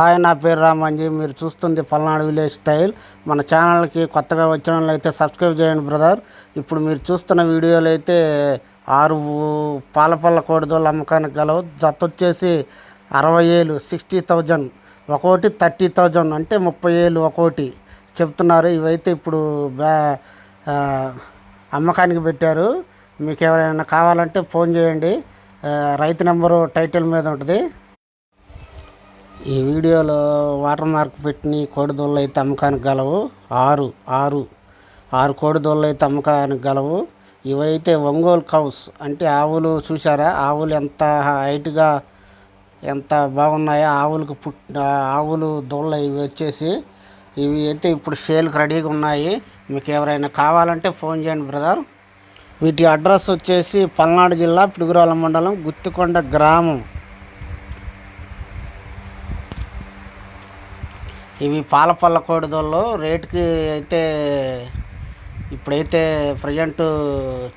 Hi నా పేరు రామాంజీ. మీరు చూస్తుంది పల్నాడు విలేజ్ స్టైల్. మన ఛానల్కి కొత్తగా వచ్చిన వాళ్ళు అయితే సబ్స్క్రైబ్ చేయండి బ్రదర్. ఇప్పుడు మీరు చూస్తున్న వీడియోలు అయితే ఆరు పాలపల్ల కోడిదోళ్ళ అమ్మకానికి గలవు. జత వచ్చేసి అరవై ఏళ్ళు సిక్స్టీ థౌజండ్ ఒక్కోటి థర్టీ థౌజండ్ అంటే ముప్పై ఏళ్ళు ఒక్కోటి చెప్తున్నారు. ఇవైతే ఇప్పుడు బ్యా అమ్మకానికి పెట్టారు. మీకు ఎవరైనా కావాలంటే ఫోన్ చేయండి. రైతు నెంబరు టైటిల్ మీద ఉంటుంది. ఈ వీడియోలో వాటర్ మార్క్ పెట్టిన కోడిదూళ్ళు అయితే అమ్మకానికి గలవు. ఆరు ఆరు ఆరు కోడిదూళ్ళు అయితే అమ్మకానికి గలవు. ఇవైతే ఒంగోలు కౌస్. అంటే ఆవులు చూసారా ఆవులు ఎంత హైట్గా ఎంత బాగున్నాయో ఆవులకు పుట్ ఆవులు దూళ్ళ ఇవి వచ్చేసి ఇవి అయితే ఇప్పుడు సేల్కి రెడీగా ఉన్నాయి. మీకు ఎవరైనా కావాలంటే ఫోన్ చేయండి బ్రదర్. వీటి అడ్రస్ వచ్చేసి పల్నాడు జిల్లా పిడుగురాల మండలం గుత్తికొండ గ్రామం. ఇవి పాలపల్ల కోడిదోళ్ళు రేటుకి అయితే ఇప్పుడైతే ప్రజెంట్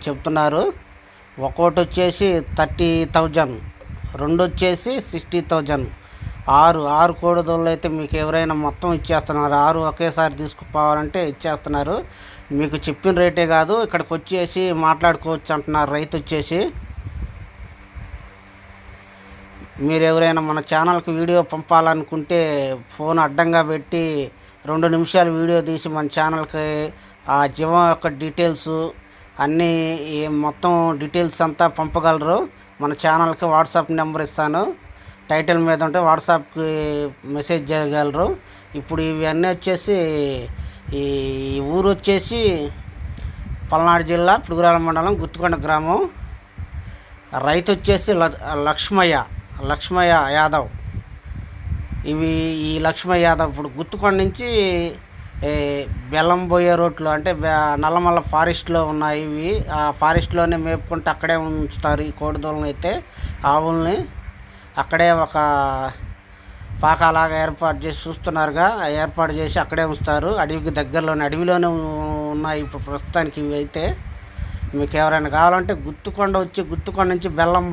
చెప్తున్నారు. ఒక్కోటి వచ్చేసి థర్టీ థౌజండ్ రెండు వచ్చేసి సిక్స్టీ థౌజండ్. ఆరు ఆరు కోడిదోళ్ళు అయితే మీకు ఎవరైనా మొత్తం ఇచ్చేస్తున్నారు. ఆరు ఒకేసారి తీసుకుపోవాలంటే ఇచ్చేస్తున్నారు. మీకు చెప్పిన రేటే కాదు. ఇక్కడికి వచ్చేసి మాట్లాడుకోవచ్చు అంటున్నారు రైతు వచ్చేసి. మీరు ఎవరైనా మన ఛానల్కి వీడియో పంపాలనుకుంటే ఫోన్ అడ్డంగా పెట్టి రెండు నిమిషాలు వీడియో తీసి మన ఛానల్కి ఆ జీవం యొక్క డీటెయిల్స్ అన్నీ మొత్తం డీటెయిల్స్ అంతా పంపగలరు. మన ఛానల్కి వాట్సాప్ నెంబర్ ఇస్తాను. టైటిల్ మీద ఉంటే వాట్సాప్కి మెసేజ్ చేయగలరు. ఇప్పుడు ఇవన్నీ వచ్చేసి ఈ ఊరు వచ్చేసి పల్నాడు జిల్లా పుడుగురాల మండలం గుత్తుకొండ గ్రామం. రైతు వచ్చేసి ల- లక్ష్మయ్య. లక్ష్మయ్య యాదవ్. ఇవి ఈ లక్ష్మయ్య యాదవ్ ఇప్పుడు గుత్తుకొండ నుంచి ఏ, బెల్లం రోడ్లు అంటే నల్లమల్ల ఫారెస్ట్లో ఉన్నాయి ఇవి. ఆ ఫారెస్ట్లోనే మేపుకుంటూ అక్కడే ఉంచుతారు ఈ కోడిదూలను అయితే ఆవుల్ని. అక్కడే ఒక పాకలాగా ఏర్పాటు చేసి చూస్తున్నారుగా. ఏర్పాటు చేసి అక్కడే ఉంచుతారు. అడవికి దగ్గరలోనే అడవిలోనే ఉన్నాయి ఇప్పుడు ప్రస్తుతానికి ఇవి అయితే. మీకు ఎవరైనా కావాలంటే గుత్తుకొండ వచ్చి గుత్తుకొండ నుంచి బెల్లం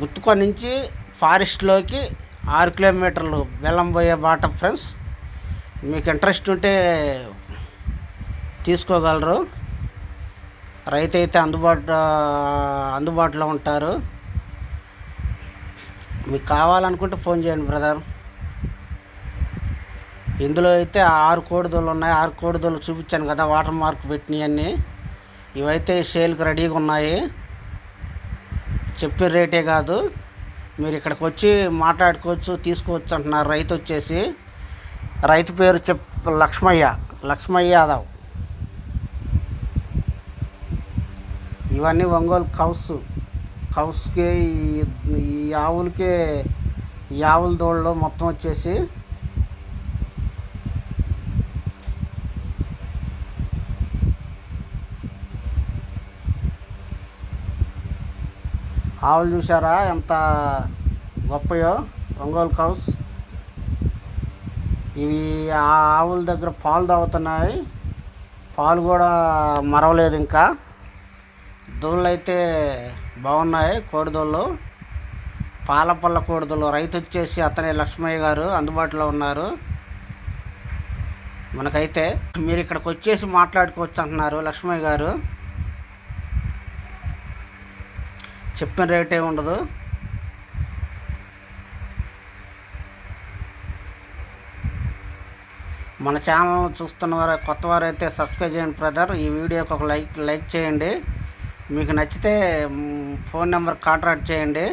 గుత్తుకో నుంచి ఫారెస్ట్లోకి ఆరు కిలోమీటర్లు వెళ్ళం పోయే బాట ఫ్రెండ్స్ మీకు ఇంట్రెస్ట్ ఉంటే తీసుకోగలరు. రైతు అయితే అందుబాటు అందుబాటులో ఉంటారు. మీకు కావాలనుకుంటే ఫోన్ చేయండి బ్రదర్. ఇందులో అయితే ఆరు కోడిదోలు ఉన్నాయి. ఆరు కోడిదోలు చూపించాను కదా వాటర్ మార్క్ పెట్టినవన్నీ ఇవైతే సేల్కి రెడీగా ఉన్నాయి. చెప్పే రేటే కాదు. మీరు ఇక్కడికి వచ్చి మాట్లాడుకోవచ్చు తీసుకోవచ్చు అంటున్నారు రైతు వచ్చేసి. రైతు పేరు చెప్ లక్ష్మయ్య లక్ష్మయ్య యాదవ్. ఇవన్నీ ఒంగోలు కౌస్. కౌస్కి ఈ- ఈ ఆవులకే ఈ ఆవుల దోళ్ళు మొత్తం వచ్చేసి ఆవులు చూసారా ఎంత గొప్పయో ఒంగోలు కౌస్. ఇవి ఆ ఆవుల దగ్గర పాలు తాగుతున్నాయి. పాలు కూడా మరవలేదు ఇంకా. దూళ్ళు అయితే బాగున్నాయి కోడిదోళ్ళు. పాలపల్ల కోడిదోళ్ళు రైతు వచ్చేసి అతనే లక్ష్మయ్య గారు అందుబాటులో ఉన్నారు. మనకైతే మీరు ఇక్కడికి వచ్చేసి మాట్లాడుకోవచ్చు అంటున్నారు లక్ష్మయ్య గారు. చెప్పిన రేట్ ఉండదు. మన ఛానల్ చూస్తున్న వారు కొత్త వారైతే అయితే సబ్స్క్రైబ్ చేయండి బ్రదర్. ఈ వీడియోకి ఒక లైక్ లైక్ చేయండి. మీకు నచ్చితే ఫోన్ నెంబర్ కాంటాక్ట్ చేయండి.